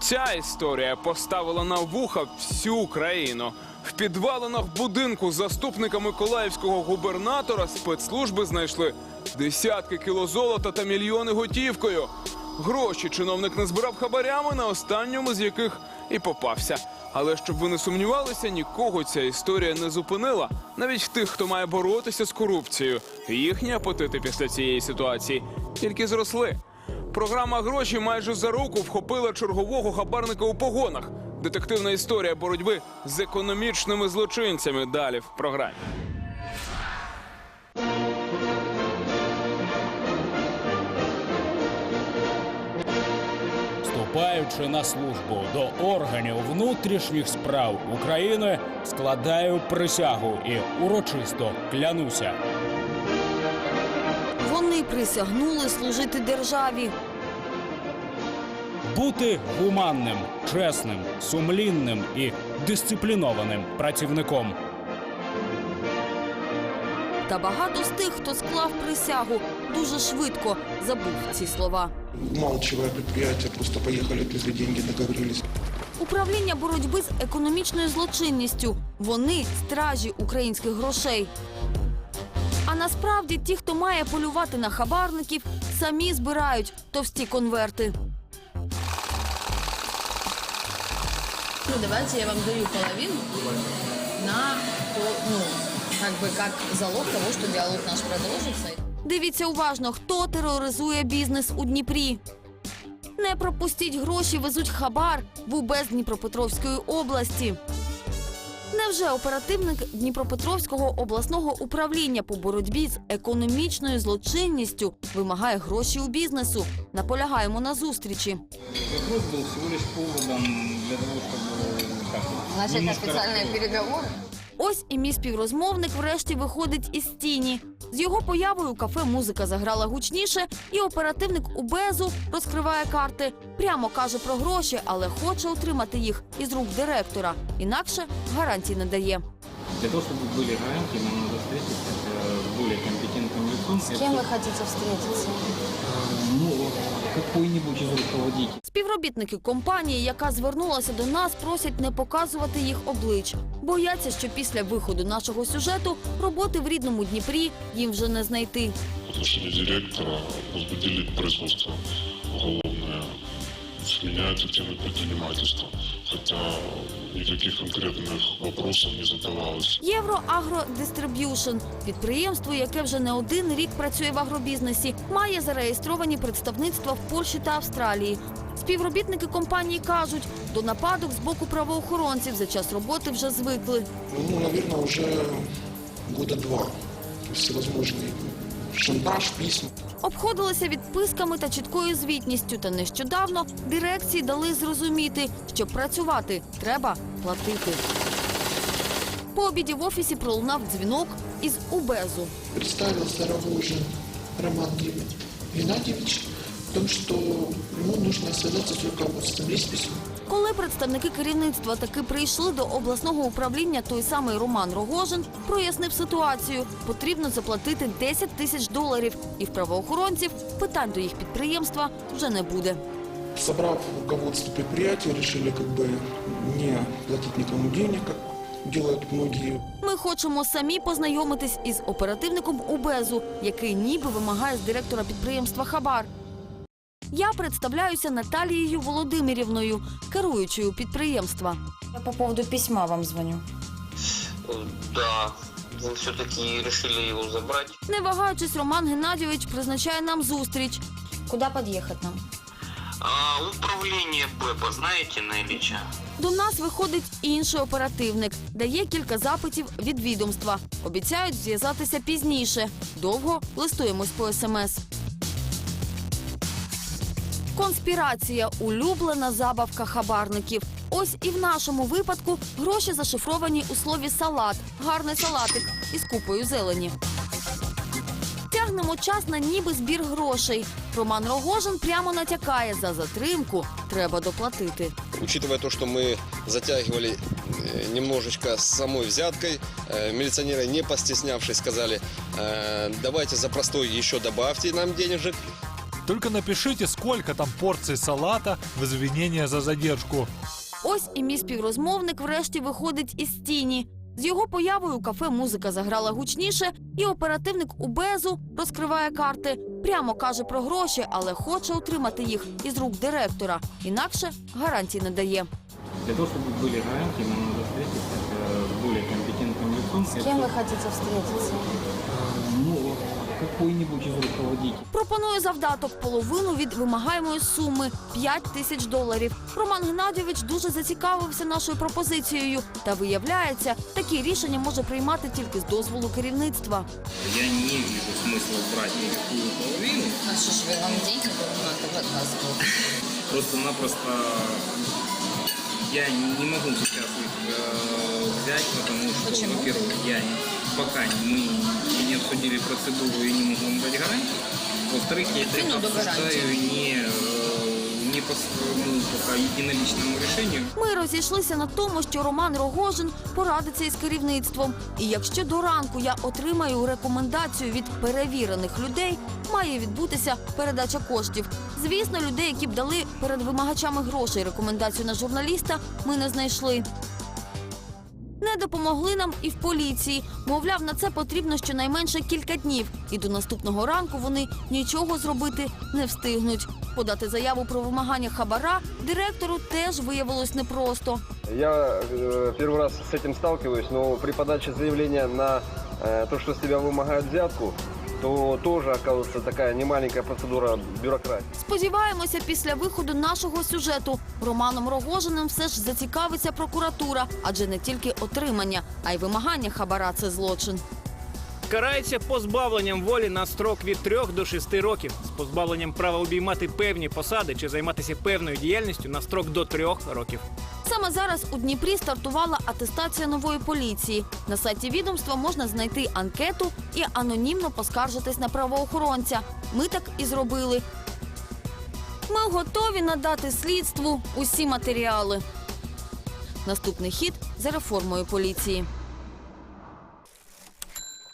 Ця історія поставила на вуха всю країну. В підвалинах будинку заступника миколаївського губернатора спецслужби знайшли десятки кіло золота та мільйони готівкою. Гроші чиновник не збирав хабарями, на останньому з яких і попався. Але щоб ви не сумнівалися, нікого ця історія не зупинила. Навіть тих, хто має боротися з корупцією. Їхні апетити після цієї ситуації тільки зросли. Програма гроші майже за руку вхопила чергового хабарника у погонах. Детективна історія боротьби з економічними злочинцями. Далі в програмі. Вступаючи на службу до органів внутрішніх справ України, складаю присягу і урочисто клянуся. Вони присягнули служити державі. Бути гуманним, чесним, сумлінним і дисциплінованим працівником. Та багато з тих, хто склав присягу, дуже швидко забув ці слова. Умалчивая предприятие, просто поехали, отвезли деньги, договорились. Управління боротьби з економічною злочинністю. Вони стражі українських грошей. А насправді ті, хто має полювати на хабарників, самі збирають товсті конверти. Ну, давайте я вам даю половину на то, ну, как бы как залог того, что диалог наш продолжится. Дивіться уважно, хто тероризує бізнес у Дніпрі. Не пропустіть гроші, везуть хабар в УБЕЗ Дніпропетровської області. Невже оперативник Дніпропетровського обласного управління по боротьбі з економічною злочинністю вимагає гроші у бізнесу? Наполягаємо на зустрічі. Вопрос был всего лишь поводом для того, чтобы как, Начать на немножко специальные раскрыть. переговоры. Ось і мій співрозмовник врешті виходить із тіні. З його появою у кафе музика заграла гучніше, і оперативник УБЕЗу розкриває карти. Прямо каже про гроші, але хоче отримати їх із рук директора. Інакше гарантій не дає. Для того, чтобы были гарантии, нам надо встретиться с более компетентным лицом. С кем вы хотите встретиться? Какой-нибудь из руководителей. Співробітники компанії, яка звернулася до нас, просять не показувати їх обличчя. Бояться, що після виходу нашого сюжету роботи в рідному Дніпрі їм вже не знайти. в директора возбудили производство уголовное с меня этой темой предпринимательства. Хотя никаких конкретных вопросов не задавалось. Євроагродистриб'юшн підприємство, яке вже не один рік працює в агробізнесі, має зареєстровані представництва в Польщі та Австралії. Співробітники компанії кажуть, до нападок з боку правоохоронців за час роботи вже звикли. Ну, наверное, уже года два. Всевозможные шантаж, письма. Обходилися відписками та чіткою звітністю. Та нещодавно дирекції дали зрозуміти, щоб працювати, треба платити. По обіді в офісі пролунав дзвінок із УБЕЗу. Представился Рогожин Роман Геннадьевич о том, что ему нужно связаться с руководством. Есть письмо. Коли представники керівництва таки прийшли до обласного управління, той самий Роман Рогожин прояснив ситуацію. Потрібно заплатити 10 тисяч доларів, і в правоохоронців питань до їх підприємства вже не буде. Собрав руководство предприятия, решили как бы не платить никому денег, как делают многие Ми хочемо самі познайомитись із оперативником УБЕЗу, який ніби вимагає з директора підприємства Хабар. Я представляюся Наталією Володимирівною, керуючою підприємства. Я по поводу письма вам звоню. Да, мы все-таки решили его забрать. Не вагаючись, Роман Геннадійович призначає нам зустріч. Куда подъехать нам? А управление ПЭПа знаете на Ильича? До нас виходить інший оперативник, дає кілька запитів від відомства. Обіцяють зв'язатися пізніше. Довго листуємось по смс. Конспірація улюблена забавка хабарників. Ось і в нашому випадку гроші зашифровані у слові салат. Гарний салатик із купою зелені. Тягнемо час на ніби збір грошей. Роман Рогожин прямо натякає за затримку. Треба доплатити. Учитывая то, что мы затягивали э, немножечко с самой взяткой, э, милиционеры, не постеснявшись, сказали, э, давайте за простой еще добавьте нам денежек. Только напишите, сколько там порций салата в извинение за задержку. Ось і мій співрозмовник врешті виходить із тіні. З його появою кафе музика заграла гучніше, і оперативник УБЕЗу розкриває карти. Прямо каже про гроші, але хоче отримати їх із рук директора. Інакше гарантій не дає. Для того, чтобы были гарантии, нам надо встретиться с более компетентным лицом. С кем вы хотите встретиться? Ну, какой-нибудь из руководителей. Пропонує завдаток половину від вимагаємої суми 5 тисяч доларів. Роман Геннадійович дуже зацікавився нашою пропозицією. Та виявляється, такі рішення може приймати тільки з дозволу керівництва. Я не вижу смысла брать никакую половину. А что ж вы, вам деньги надо отказывать? Просто-напросто я не могу сейчас их э, взять, потому что, Почему? во-первых, я пока мы не обсудили процедуру и не могу вам дать гарантии. Во-вторых, я это обсуждаю не, э, по своєму пока решению. Ми розійшлися на тому, що Роман Рогожин порадиться із керівництвом. І якщо до ранку я отримаю рекомендацію від перевірених людей, має відбутися передача коштів. Звісно, людей, які б дали перед вимагачами грошей рекомендацію на журналіста, ми не знайшли. Не допомогли нам і в поліції. Мовляв, на це потрібно щонайменше кілька днів, і до наступного ранку вони нічого зробити не встигнуть. Подати заяву про вимагання хабара директору теж виявилось непросто. Я э, первый раз с этим сталкиваюсь, но при подаче заявления на э, то, что с тебя вымогают взятку, то теж, оказывается така немаленька процедура бюрократії. Сподіваємося, після виходу нашого сюжету Романом Рогожиним все ж зацікавиться прокуратура, адже не тільки отримання, а й вимагання хабара це злочин. Карається позбавленням волі на строк від 3 до 6 років з позбавленням права обіймати певні посади чи займатися певною діяльністю на строк до 3 років. Саме зараз у Дніпрі стартувала атестація нової поліції. На сайті відомства можна знайти анкету і анонімно поскаржитись на правоохоронця. Ми так і зробили. Ми готові надати слідству усі матеріали. Наступний хід за реформою поліції.